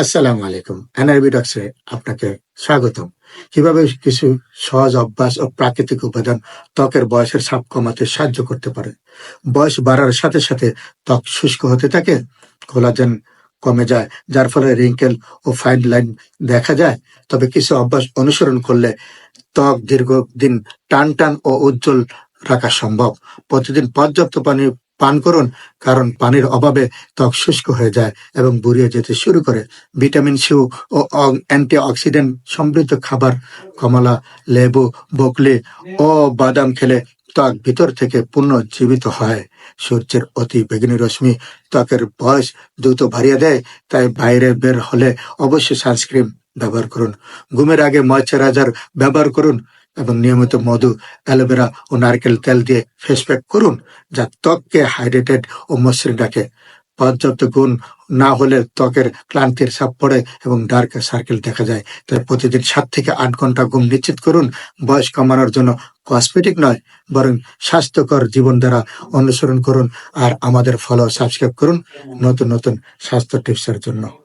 আসসালামু আলাইকুম। এনআরবি ডক্সে আপনাকে স্বাগতম। কীভাবে কিছু সহজ অভ্যাস ও প্রাকৃতিক উপাদান ত্বকের বয়সের ছাপ কমাতে সাহায্য করতে পারে? বয়স বাড়ার সাথে সাথে ত্বক শুষ্ক হতে থাকে, কোলাজেন কমে যায়, যার ফলে রিঙ্কেল ও ফাইন লাইন দেখা যায়। তবে কিছু অভ্যাস অনুসরণ করলে ত্বক দীর্ঘদিন টান টান ও উজ্জ্বল রাখা সম্ভব। প্রতিদিন পর্যাপ্ত পানি পান করুন, কারণ পানির অভাবে ত্বক শুষ্ক হয়ে যায় এবং বুড়িয়ে যেতে শুরু করে। ভিটামিন সি ও অ্যান্টি অক্সিডেন্ট সমৃদ্ধ খাবার, কমলা, লেবু, বকলি ও বাদাম খেলে ত্বক ভিতর থেকে পুনর্জীবিত হয়। সূর্যের অতি বেগুনি রশ্মি ত্বকের বয়স দ্রুত বাড়িয়ে দেয়, তাই বাইরে বের হলে অবশ্যই সানস্ক্রিন ব্যবহার করুন। ঘুমের আগে ময়শ্চারাইজার ব্যবহার করুন। এবং নিয়মিত মধু, অ্যালোভেরা ও নারকেল তেল দিয়ে ফেস প্যাক করুন যা ত্বককে হাইড্রেটেড ও মসৃণ রাখে। পর্যাপ্ত গুণ না হলে ত্বকের ক্লান্তির চাপ পড়ে এবং ডার্ক সার্কেল দেখা যায়। তাই প্রতিদিন সাত থেকে আট ঘণ্টা ঘুম নিশ্চিত করুন। বয়স কমানোর জন্য কসমেটিক নয়, বরং স্বাস্থ্যকর জীবন দ্বারা অনুসরণ করুন আর আমাদের ফলো সাবস্ক্রাইব করুন নতুন নতুন স্বাস্থ্য টিপসের জন্য।